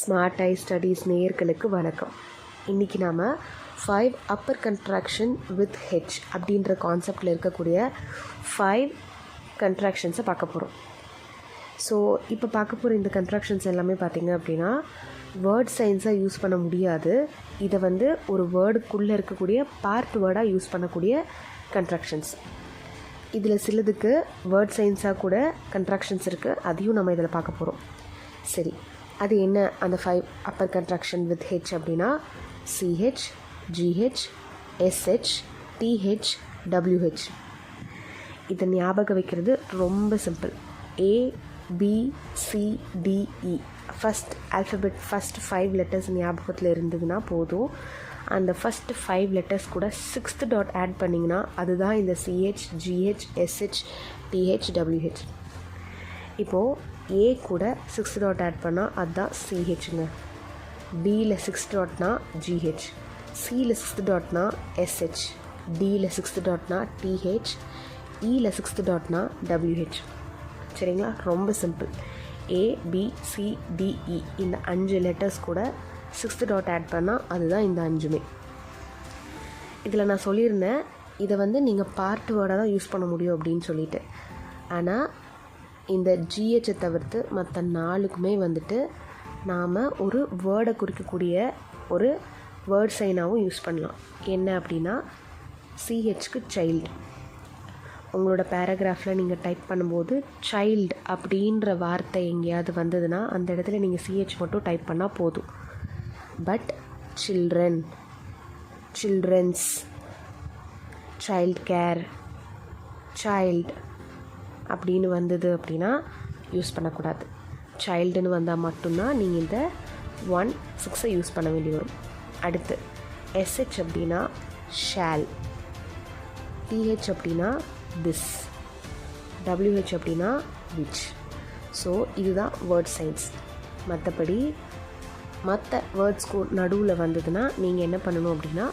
Smart ஐ studies நேயர்களுக்கு வணக்கம். இன்றைக்கி நாம் five upper contraction with H அப்படின்ற கான்செப்டில் இருக்கக்கூடிய ஃபைவ் கன்ட்ராக்ஷன்ஸை பார்க்க போகிறோம் ஸோ இப்போ பார்க்க போகிற இந்த கன்ட்ராக்ஷன்ஸ் எல்லாமே பார்த்திங்க அப்படின்னா வேர்ட் சயின்ஸாக யூஸ் பண்ண முடியாது. இதை வந்து ஒரு வேர்டுக்குள்ளே இருக்கக்கூடிய பார்ட் வேர்டாக யூஸ் பண்ணக்கூடிய கன்ட்ராக்ஷன்ஸ் இதில் சிலதுக்கு வேர்ட் சயின்ஸாக கூட கன்ட்ராக்ஷன்ஸ் இருக்குது அதையும் நம்ம இதில் பார்க்க போகிறோம் சரி. அது என்ன? அந்த five upper contraction with H அப்படின்னா CH GH SH TH WH இதை ஞாபகம் வைக்கிறது ரொம்ப simple A B C DE first alphabet first five letters ஞாபகத்தில் இருந்ததுன்னா போதும். அந்த ஃபஸ்ட்டு ஃபைவ் லெட்டர்ஸ் கூட சிக்ஸ்த் டாட் ஆட் பண்ணிங்கன்னா அதுதான் இந்த CH GH SH TH WH இப்போது ஏ கூட சிக்ஸ் டாட் ஆட் பண்ணால் அதுதான் சிஹெச்ங்க பியில் சிக்ஸ்த் டாட்னா ஜிஹெச் சியில் சிக்ஸ்த் டாட்னா எஸ்ஹெச் டியில் சிக்ஸ்த் டாட்னா டிஹெச் இயில் சிக்ஸ்த் டாட்னா டபிள்யூஹெச் சரிங்களா? ரொம்ப simple A B C DE இந்த அஞ்சு லெட்டர்ஸ் கூட சிக்ஸ்த்து டாட் ஆட் பண்ணால் அதுதான் இந்த அஞ்சுமே. இதில் நான் சொல்லியிருந்தேன் இதை வந்து நீங்கள் பார்ட் வேர்டாக தான் யூஸ் பண்ண முடியும் அப்படின்னு சொல்லிட்டு. ஆனால் இந்த ஜிஹெச்சை தவிர்த்து மற்ற நாளுக்குமே வந்துட்டு நாம் ஒரு வேர்டை குறிக்கக்கூடிய ஒரு வேர்ட் சைனாகவும் யூஸ் பண்ணலாம். என்ன அப்படின்னா சிஹெச்க்கு சைல்டு உங்களோட பேராகிராஃபில் நீங்கள் டைப் பண்ணும்போது சைல்டு அப்படின்ற வார்த்தை எங்கேயாவது வந்ததுன்னா அந்த இடத்துல நீங்கள் சிஹெச் மட்டும் டைப் பண்ணால் போதும். But children childrens child care child அப்படின்னு வந்தது அப்படின்னா யூஸ் பண்ணக்கூடாது. சைல்டுன்னு வந்தால் மட்டும்தான் நீங்கள் இந்த ஒன் சிக்ஸை யூஸ் பண்ண வேண்டி வரும். அடுத்து எஸ்ஹெச் அப்படின்னா ஷேல் டிஹெச் அப்படின்னா திஸ் டபிள்யூஹெச் அப்படின்னா விச் ஸோ இதுதான் வேர்ட் சயின்ஸ் மற்றபடி மற்ற வேர்ட்ஸ்க்கு நடுவில் வந்ததுன்னா நீங்கள் என்ன பண்ணணும் அப்படின்னா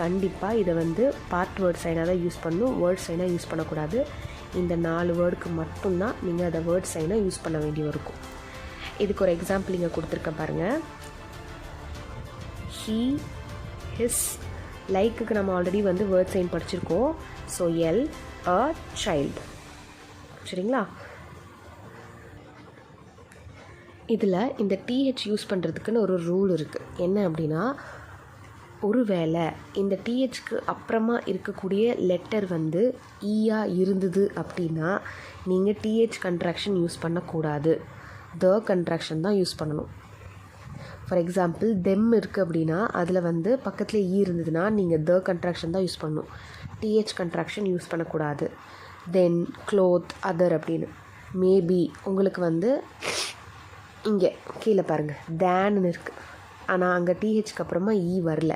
கண்டிப்பாக இதை வந்து பார்ட் வேர்ட் சைனாக தான் யூஸ் பண்ணணும் வேர்ட் சைனாக யூஸ் பண்ணக்கூடாது. இந்த நாலு வேர்டுக்கு மட்டும்தான் நீங்கள் அதை வேர்ட் சைனை யூஸ் பண்ண வேண்டி இருக்கும். இதுக்கு ஒரு எக்ஸாம்பிள் இங்கே கொடுத்துருக்கேன் பாருங்கள் ஹீ ஹிஸ் லைக்குக்கு நம்ம ஆல்ரெடி வந்து வேர்ட் சைன் படிச்சிருக்கோம். ஸோ எல் அ சைல்டு சரிங்களா? இதில் இந்த டிஹெச் யூஸ் பண்ணுறதுக்குன்னு ஒரு ரூல் இருக்குது என்ன அப்படின்னா ஒருவேளை இந்த டிஹெச்க்கு அப்புறமா இருக்கக்கூடிய லெட்டர் வந்து e ஈயாக இருந்தது அப்படின்னா நீங்கள் டிஹெச் கன்ட்ராக்ஷன் யூஸ் பண்ணக்கூடாது. த கன்ட்ராக்ஷன் தான் யூஸ் பண்ணணும். ஃபார் எக்ஸாம்பிள் தெம் இருக்குது அப்படின்னா அதில் வந்து பக்கத்தில் ஈ e இருந்ததுன்னா நீங்கள் த கன்ட்ராக்ஷன் தான் யூஸ் பண்ணணும். டிஹெச் கன்ட்ராக்ஷன் யூஸ் பண்ணக்கூடாது. தென் க்ளோத் அதர் அப்படின்னு. மேபி உங்களுக்கு வந்து இங்கே கீழே பாருங்கள் தேன்னு இருக்குது ஆனால் அங்கே டிஹெச்க்கு அப்புறமா ஈ வரல.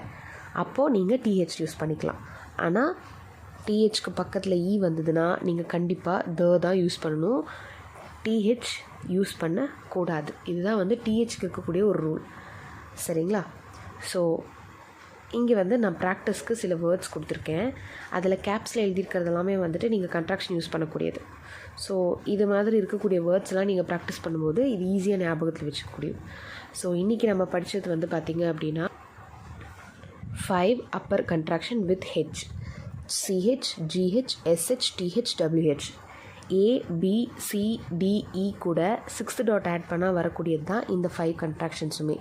அப்போது நீங்கள் டிஹெச் யூஸ் பண்ணிக்கலாம். ஆனால் டிஹெச்க்கு பக்கத்தில் இ e வந்ததுன்னா நீங்கள் கண்டிப்பாக த தான் யூஸ் பண்ணணும். டிஹெச் யூஸ் பண்ணக்கூடாது இதுதான் வந்து டிஹெச்க்கு இருக்கக்கூடிய ஒரு ரூல் சரிங்களா? ஸோ இங்கே வந்து நான் ப்ராக்டிஸ்க்கு சில வேர்ட்ஸ் கொடுத்துருக்கேன். அதில் கேப்ஸில் எழுதியிருக்கிறது எல்லாமே வந்துட்டு நீங்கள் கன்ட்ராக்ஷன் யூஸ் பண்ணக்கூடியது. ஸோ இது மாதிரி இருக்கக்கூடிய வேர்ட்ஸ்லாம் நீங்கள் ப்ராக்டிஸ் பண்ணும்போது இது ஈஸியாக ஞாபகத்தில் வச்சுக்க முடியும் ஸோ இன்றைக்கி நம்ம படித்தது வந்து பார்த்திங்க அப்படின்னா five upper contraction with H CH GH SH TH WH A B C DE கூட சிக்ஸ்த் டாட் ஆட் பண்ணால் வரக்கூடியது தான் இந்த ஃபைவ் கன்ட்ராக்ஷன்ஸுமே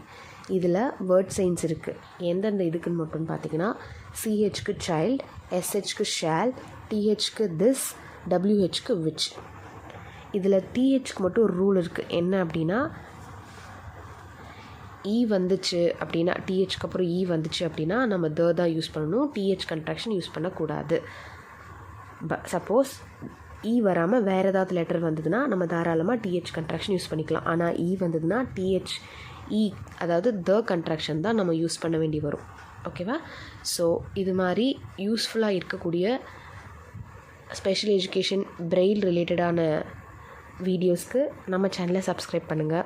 இதில் வேர்ட் சயின்ஸ் இருக்குது எந்தெந்த இதுக்குன்னு மட்டும் பார்த்தீங்கன்னா சிஹெச்க்கு சைல்ட் எஸ்ஹெச்க்கு ஷேல் டிஹெச்க்கு திஸ் டபிள்யூஹெச்க்கு விச் இதில் டிஹெச்க்கு மட்டும் ஒரு ரூல் இருக்குது என்ன அப்படின்னா இ வந்துச்சு அப்படின்னா டிஹெச்க்கு அப்புறம் இ வந்துச்சு அப்படின்னா நம்ம த தான் யூஸ் பண்ணணும். டிஹெச் கன்ட்ராக்ஷன் யூஸ் பண்ணக்கூடாது. ப சப்போஸ் இ வராமல் வேறு ஏதாவது லெட்டர் வந்ததுன்னா நம்ம தாராளமாக டிஹெச் கன்ட்ராக்ஷன் யூஸ் பண்ணிக்கலாம். ஆனால் இ e வந்ததுன்னா டிஹெச் இ அதாவது த கன்ட்ராக்ஷன் தான் நம்ம யூஸ் பண்ண வேண்டி வரும். ஓகேவா ஸோ இது மாதிரி யூஸ்ஃபுல்லாக இருக்கக்கூடிய ஸ்பெஷல் எஜுகேஷன் பிரெயில் ரிலேட்டடான வீடியோஸ்க்கு நம்ம சேனலை சப்ஸ்கிரைப் பண்ணுங்கள்